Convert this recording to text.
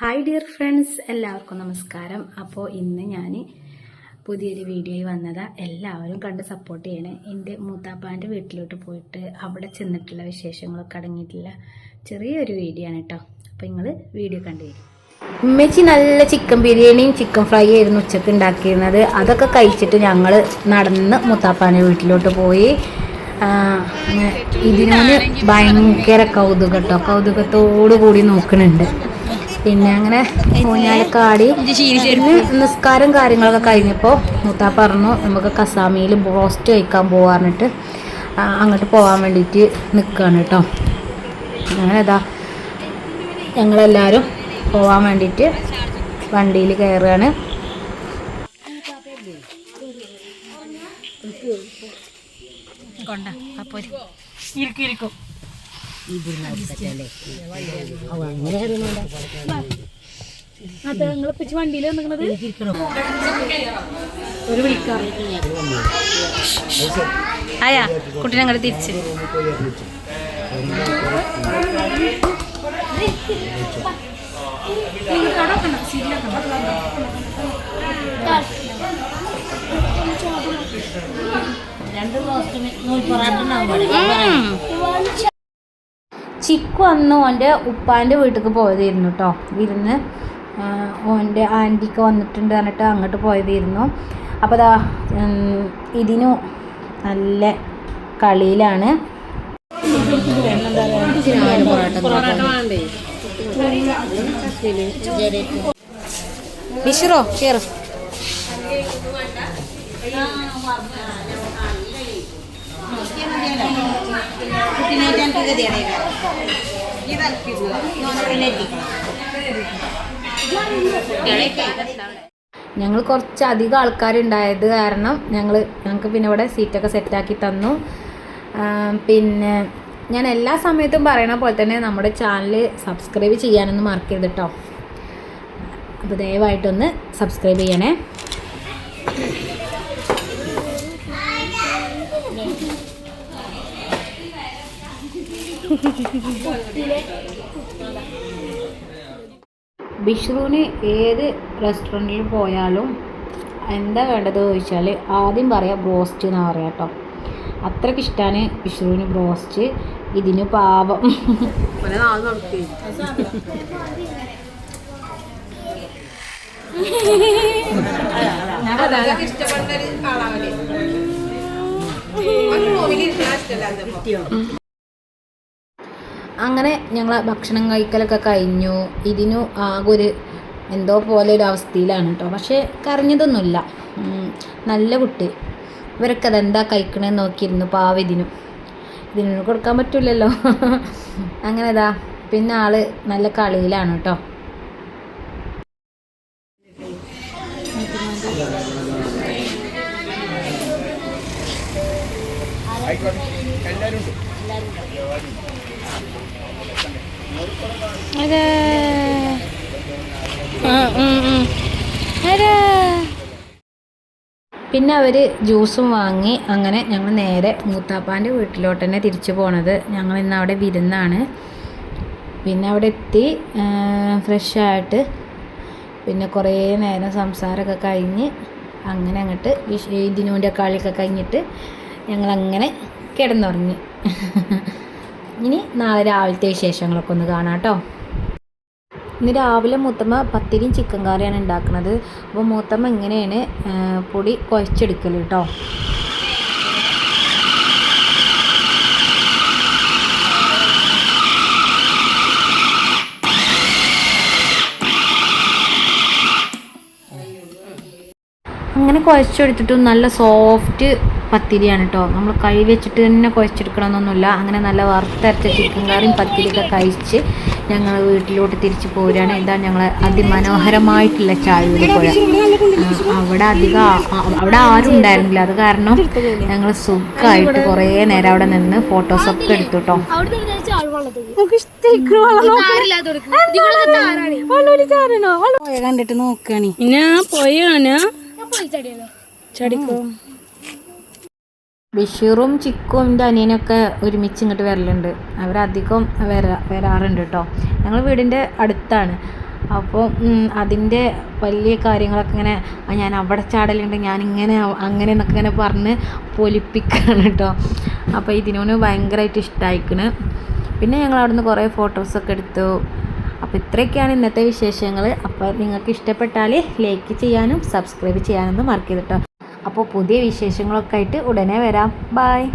Hi dear friends എല്ലാവർക്കും നമസ്കാരം. അപ്പോൾ ഇന്ന് ഞാൻ പുതിയൊരു വീഡിയോയിൽ വന്നതാ. എല്ലാവരും കണ്ട് സപ്പോർട്ട് ചെയ്യണേ. എന്റെ മൂത്താപ്പാന്റെ വീട്ടിലോട്ട് പോയിട്ട് അവിടെ ചെന്നിട്ടുള്ള വിശേഷങ്ങളൊക്കെ അടങ്ങിയിട്ടുള്ള ചെറിയൊരു വീഡിയോ ആണ് കേട്ടോ അപ്പോൾ നിങ്ങൾ വീഡിയോ കണ്ടുവരും ഉമ്മച്ചി നല്ല ചിക്കൻ ബിരിയാണിയും ചിക്കൻ ഫ്രൈ ആയിരുന്നു ഉച്ചയ്ക്ക് ഉണ്ടാക്കിയിരുന്നത്. അതൊക്കെ കഴിച്ചിട്ട് ഞങ്ങൾ നടന്ന് മുത്താപ്പാന്റെ വീട്ടിലോട്ട് പോയി. ഇതിനോട് ഭയങ്കര കൗതുകട്ടോ കേട്ടോ കൗതുകത്തോടു കൂടി നോക്കുന്നുണ്ട് പിന്നെ അങ്ങനെ ഊഞ്ഞാലക്കാടി പിന്നെ നിസ്കാരം കാര്യങ്ങളൊക്കെ കഴിഞ്ഞപ്പോൾ മുത്താ പറഞ്ഞു നമുക്ക് കസാമിയിൽ ബ്രോസ്റ്റ് കഴിക്കാൻ പോവാറിട്ട് അങ്ങോട്ട് പോകാൻ വേണ്ടിയിട്ട് നിൽക്കുകയാണ് കേട്ടോ അങ്ങനെ ഇതാ ഞങ്ങളെല്ലാവരും പോകാൻ വേണ്ടിയിട്ട് വണ്ടിയിൽ കയറുകയാണ്. കൊണ്ട അപ്പോൾ ഇരിക്കും ഇരിക്കും. അതെ നിങ്ങൾ പിച്ച് വണ്ടിയിൽ വന്നിരിക്കുന്നത് ഒരു വിളിക്കാറ് ആയാ കുട്ടീനെ അങ്ങോട്ട് തിരിച്ച് ചിക്കു അന്ന് ഓന്റെ ഉപ്പാന്റെ വീട്ടിലേക്ക് പോയതായിരുന്നു കേട്ടോ വിരുന്ന്. ആ, ഓന്റെ ആന്റിക്ക് വന്നിട്ടുണ്ട് പറഞ്ഞിട്ട് അങ്ങോട്ട് പോയതായിരുന്നു. അപ്പോൾ ദാ ഇതിനു നല്ല കളിയിലാണ്. ബിഷറോ ഞങ്ങൾ കുറച്ച് അധികം ആൾക്കാരുണ്ടായത് കാരണം ഞങ്ങൾ ഞങ്ങൾക്ക് പിന്നെ ഇവിടെ സീറ്റൊക്കെ സെറ്റാക്കി തന്നു. പിന്നെ ഞാൻ എല്ലാ സമയത്തും പറയണ പോലെ തന്നെ നമ്മുടെ ചാനൽ സബ്സ്ക്രൈബ് ചെയ്യാനൊന്നും മറക്കരുത് കേട്ടോ അപ്പോൾ ദയവായിട്ടൊന്ന് സബ്സ്ക്രൈബ് ചെയ്യണേ. ബിഷ്റുവിന് ഏത് റെസ്റ്റോറന്റിൽ പോയാലും എന്താ വേണ്ടത് ചോദിച്ചാൽ ആദ്യം പറയാം ബ്രോസ്റ്റ് എന്ന് പറയാം കേട്ടോ അത്രയ്ക്ക് ഇഷ്ടമാണ് വിഷ്ണുവിന് ബ്രോസ്റ്റ്. ഇതിന് പാവം. അങ്ങനെ ഞങ്ങൾ ഭക്ഷണം കഴിക്കലൊക്കെ കഴിഞ്ഞു. ഇതിനു ആകെ ഒരു എന്തോ പോലെ ഒരു അവസ്ഥയിലാണ് കേട്ടോ പക്ഷേ കരഞ്ഞതൊന്നുമില്ല. നല്ല കുട്ടി. ഇവരൊക്കെ അതെന്താ കഴിക്കണേന്ന് നോക്കിയിരുന്നു പാവ ഇതിനും ഇതിനു കൊടുക്കാൻ പറ്റില്ലല്ലോ അങ്ങനെ ഇതാ. പിന്നെ ആൾ നല്ല കളിയിലാണ് കേട്ടോ അതെ. പിന്നെ അവർ ജ്യൂസും വാങ്ങി അങ്ങനെ ഞങ്ങൾ നേരെ മൂത്താപ്പാന്റെ വീട്ടിലോട്ട് തന്നെ തിരിച്ചു പോണത്. ഞങ്ങൾ ഇന്ന് അവിടെ വിരുന്നാണ്. പിന്നെ അവിടെ എത്തി ഫ്രഷ് ആയിട്ട് പിന്നെ കുറേ നേരം സംസാരമൊക്കെ കഴിഞ്ഞ് അങ്ങനെ അങ്ങോട്ട് വിഷ ഇതിനൂന്റെ കളിയൊക്കെ കഴിഞ്ഞിട്ട് ഞങ്ങൾ അങ്ങനെ കിടന്നുറങ്ങി. ഇനി നാളെ രാവിലത്തെ വിശേഷങ്ങളൊക്കെ ഒന്ന് കാണാം കേട്ടോ. ഇന്ന് രാവിലെ മൂത്തമ്മ പത്തിരിയും ചിക്കൻ കറിയാണ് ഉണ്ടാക്കുന്നത്. അപ്പോൾ മൂത്തമ്മ ഇങ്ങനെയാണ് പൊടി കുഴച്ചെടുക്കൽ കേട്ടോ. അങ്ങനെ കുഴച്ചെടുത്തിട്ടും നല്ല സോഫ്റ്റ് പത്തിരിയാണ് കേട്ടോ നമ്മൾ കൈ വെച്ചിട്ട് തന്നെ കുഴച്ചെടുക്കണമെന്നൊന്നുമില്ല അങ്ങനെ നല്ല വറുത്തരച്ച ചിക്കൻ കറിയും പത്തിരിയൊക്കെ കഴിച്ച് ഞങ്ങൾ വീട്ടിലോട്ട് തിരിച്ചു പോരുകയാണ്. എന്താ ഞങ്ങൾ അതിമനോഹരമായിട്ടുള്ള ചായയുടെ പുഴ. അവിടെ അധികം അവിടെ ആരും ഉണ്ടായിരുന്നില്ല. അത് കാരണം ഞങ്ങൾ സുഖമായിട്ട് കുറേ നേരം അവിടെ നിന്ന് ഫോട്ടോസൊക്കെ എടുത്തു കേട്ടോ കണ്ടിട്ട് നോക്കുകയാണ് ഞാൻ പോയാണ് ബഷീറും ചിക്കും എന്റെ അനിയനൊക്കെ ഒരുമിച്ച് ഇങ്ങോട്ട് വരലുണ്ട്. അവരധികം വരാ വരാറുണ്ട് കേട്ടോ ഞങ്ങൾ വീടിന്റെ അടുത്താണ്. അപ്പോൾ അതിന്റെ വലിയ കാര്യങ്ങളൊക്കെ ഇങ്ങനെ ഞാൻ അവിടെ ചാടലുണ്ട് ഞാനിങ്ങനെ അങ്ങനെ എന്നൊക്കെ ഇങ്ങനെ പറഞ്ഞ് പൊലിപ്പിക്കുകയാണ് കേട്ടോ അപ്പോൾ ഇതിനോട് ഭയങ്കരമായിട്ട് ഇഷ്ടമായിക്കണ് പിന്നെ ഞങ്ങൾ അവിടുന്ന് കുറേ ഫോട്ടോസൊക്കെ എടുത്തു. അപ്പോൾ ഇത്രയൊക്കെയാണ് ഇന്നത്തെ വിശേഷങ്ങൾ. അപ്പോൾ നിങ്ങൾക്ക് ഇഷ്ടപ്പെട്ടാൽ ലൈക്ക് ചെയ്യാനും സബ്സ്ക്രൈബ് ചെയ്യാനൊന്നും മറക്കരുത് കേട്ടോ അപ്പോൾ പുതിയ വിശേഷങ്ങളൊക്കെ ആയിട്ട് ഉടനെ വരാം. ബായ്